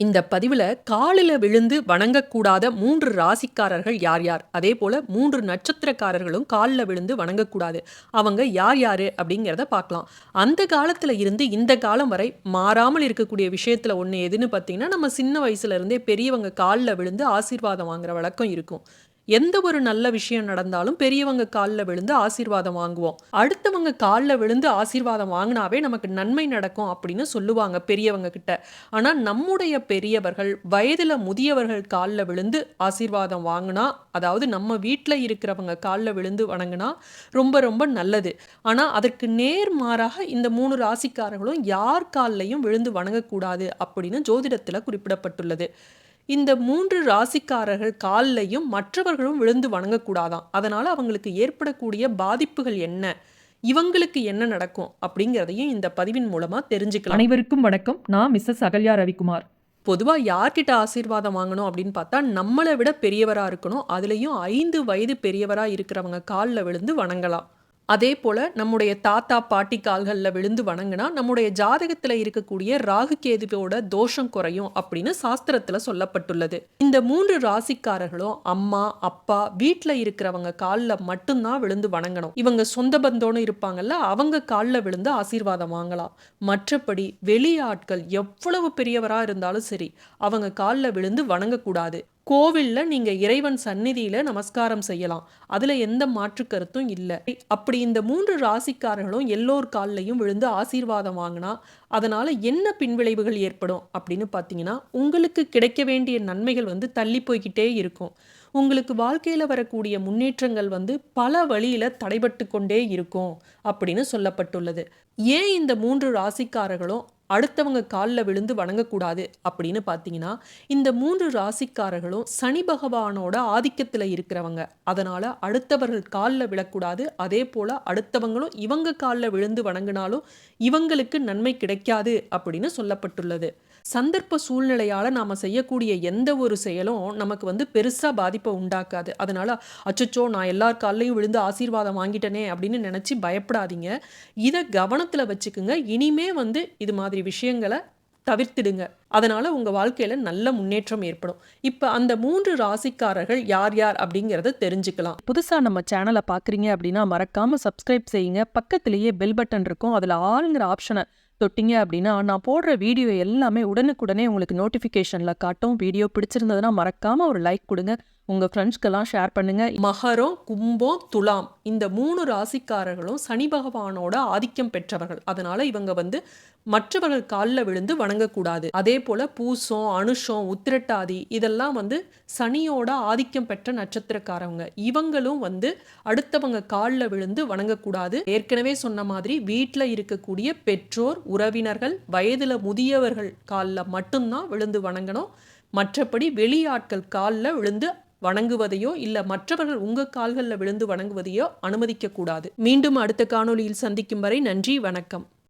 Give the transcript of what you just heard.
இந்த பதிவில் காலில் விழுந்து வணங்கக்கூடாத மூன்று ராசிக்காரர்கள் யார் யார்? அதே போல் மூன்று நட்சத்திரக்காரர்களும் காலில் விழுந்து வணங்கக்கூடாது. அவங்க யார் யார்? அப்படிங்கிறத பார்க்கலாம். அந்த காலத்தில் இருந்து இந்த காலம் வரை மாறாமல் இருக்கக்கூடிய விஷயத்தில் ஒன்று எதுன்னு பார்த்தீங்கன்னா நம்ம சின்ன வயசுலேருந்தே பெரியவங்க காலில் விழுந்து ஆசீர்வாதம் வாங்குற வழக்கம் இருக்கும். எந்த ஒரு நல்ல விஷயம் நடந்தாலும் பெரியவங்க காலில் விழுந்து ஆசீர்வாதம் வாங்குவோம். அடுத்தவங்க காலில் விழுந்து ஆசீர்வாதம் வாங்கினாவே நமக்கு நன்மை நடக்கும் அப்படின்னு சொல்லுவாங்க பெரியவங்க கிட்ட. ஆனால் நம்முடைய பெரியவர்கள் வயதில் முதியவர்கள் காலில் விழுந்து ஆசீர்வாதம் வாங்கினா அதாவது நம்ம வீட்டில் இருக்கிறவங்க காலில் விழுந்து வணங்கினா ரொம்ப ரொம்ப நல்லது. ஆனால் அதற்கு நேர் மாறாக இந்த மூணு ராசிக்காரர்களும் யார் காலிலையும் விழுந்து வணங்கக்கூடாது அப்படின்னு ஜோதிடத்தில் குறிப்பிடப்பட்டுள்ளது. இந்த மூன்று ராசிக்காரர்கள் காலிலையும் மற்றவர்களும் விழுந்து வணங்கக்கூடாதாம் அதனால் அவங்களுக்கு ஏற்படக்கூடிய பாதிப்புகள் என்ன? இவங்களுக்கு என்ன நடக்கும்? அப்படிங்கிறதையும் இந்த பதிவின் மூலமாக தெரிஞ்சுக்கலாம். அனைவருக்கும் வணக்கம். நான் மிஸ்ஸஸ் அகல்யா ரவிக்குமார். பொதுவாக யார்கிட்ட ஆசீர்வாதம் வாங்கணும் அப்படின்னு பார்த்தா நம்மளை விட பெரியவராக இருக்கணும். அதுலேயும் ஐந்து வயது பெரியவராக இருக்கிறவங்க காலில் விழுந்து வணங்கலாம். அதே போல் நம்முடைய தாத்தா பாட்டி கால்களில் விழுந்து வணங்கினா நம்முடைய ஜாதகத்தில் இருக்கக்கூடிய ராகு கேதுவோட தோஷம் குறையும் அப்படின்னு சாஸ்திரத்தில் சொல்லப்பட்டுள்ளது. இந்த மூன்று ராசிக்காரர்களும் அம்மா அப்பா வீட்டில் இருக்கிறவங்க காலில் மட்டும்தான் விழுந்து வணங்கணும். இவங்க சொந்த பந்தோன்னு இருப்பாங்கல்ல அவங்க காலில் விழுந்து ஆசீர்வாதம் வாங்கலாம். மற்றபடி வெளியாட்கள் எவ்வளவு பெரியவராக இருந்தாலும் சரி அவங்க காலில் விழுந்து வணங்கக்கூடாது. கோவிலில் நீங்கள் இறைவன் சந்நிதியில் நமஸ்காரம் செய்யலாம். அதில் எந்த மாற்று கருத்தும் இல்லை. அப்படி இந்த மூன்று ராசிக்காரர்களும் எல்லோர் கால்லையும் விழுந்து ஆசீர்வாதம் வாங்கினா அதனால் என்ன பின்விளைவுகள் ஏற்படும் அப்படின்னு பார்த்தீங்கன்னா உங்களுக்கு கிடைக்க வேண்டிய நன்மைகள் வந்து தள்ளி போய்கிட்டே இருக்கும். உங்களுக்கு வாழ்க்கையில் வரக்கூடிய முன்னேற்றங்கள் வந்து பல வழியில் தடைபட்டு கொண்டே இருக்கும் அப்படின்னு சொல்லப்பட்டுள்ளது. ஏன் இந்த மூன்று ராசிக்காரர்களும் அடுத்தவங்க காலில் விழுந்து வணங்கக்கூடாது அப்படின்னு பார்த்தீங்கன்னா இந்த மூன்று ராசிக்காரர்களும் சனி பகவானோட ஆதிக்கத்தில் இருக்கிறவங்க. அதனால் அடுத்தவர்கள் காலில் விழக்கூடாது. அதே போல் அடுத்தவங்களும் இவங்க காலில் விழுந்து வணங்கினாலும் இவங்களுக்கு நன்மை கிடைக்காது அப்படின்னு சொல்லப்பட்டுள்ளது. சந்தர்ப்ப சூழ்நிலையால் நாம் செய்யக்கூடிய எந்த ஒரு செயலும் நமக்கு வந்து பெருசாக பாதிப்பை உண்டாக்காது. அதனால் அச்சச்சோ நான் எல்லார் காலையும் விழுந்து ஆசீர்வாதம் வாங்கிட்டனே அப்படின்னு நினச்சி பயப்படாதீங்க. இதை கவனத்தில் வச்சுக்குங்க. இனிமே வந்து இது மாதிரி விஷயங்களை தவிர்த்திடுங்க. அதனால் உங்கள் வாழ்க்கையில் நல்ல முன்னேற்றம் ஏற்படும். இப்போ அந்த மூன்று ராசிக்காரர்கள் யார் யார் அப்படிங்கிறத தெரிஞ்சுக்கலாம். புதுசாக நம்ம சேனலை பார்க்குறீங்க அப்படின்னா மறக்காமல் சப்ஸ்கிரைப் செய்யுங்க. பக்கத்திலேயே பெல் பட்டன் இருக்கும். அதில் ஆளுங்கிற ஆப்ஷனை தொட்டிங்க அப்படின்னா நான் போடுற வீடியோ எல்லாமே உடனுக்குடனே உங்களுக்கு நோட்டிஃபிகேஷனில் காட்டும். வீடியோ பிடிச்சிருந்ததுன்னா மறக்காமல் ஒரு லைக் கொடுங்க. உங்கள் ஃப்ரெண்ட்ஸ்க்கெல்லாம் ஷேர் பண்ணுங்கள் மகரம் கும்பம் துலாம் இந்த மூணு ராசிக்காரர்களும் சனி பகவானோட ஆதிக்கம் பெற்றவர்கள். அதனால் இவங்க வந்து மற்றவர்கள் காலில் விழுந்து வணங்கக்கூடாது. அதே போல் பூசம் அனுஷம் உத்திரட்டாதி இதெல்லாம் வந்து சனியோட ஆதிக்கம் பெற்ற நட்சத்திரக்காரவங்க. இவங்களும் வந்து அடுத்தவங்க காலில் விழுந்து வணங்கக்கூடாது. ஏற்கனவே சொன்ன மாதிரி வீட்டில் இருக்கக்கூடிய பெற்றோர் உறவினர்கள் வயதில் முதியவர்கள் காலில் மட்டும்தான் விழுந்து வணங்கணும். மற்றபடி வெளியாட்கள் காலில் விழுந்து வணங்குவதையோ இல்லை மற்றவர்கள் உங்கள் கால்களில் விழுந்து வணங்குவதையோ அனுமதிக்கக்கூடாது. மீண்டும் அடுத்த காணொலியில் சந்திக்கும் வரை நன்றி வணக்கம்.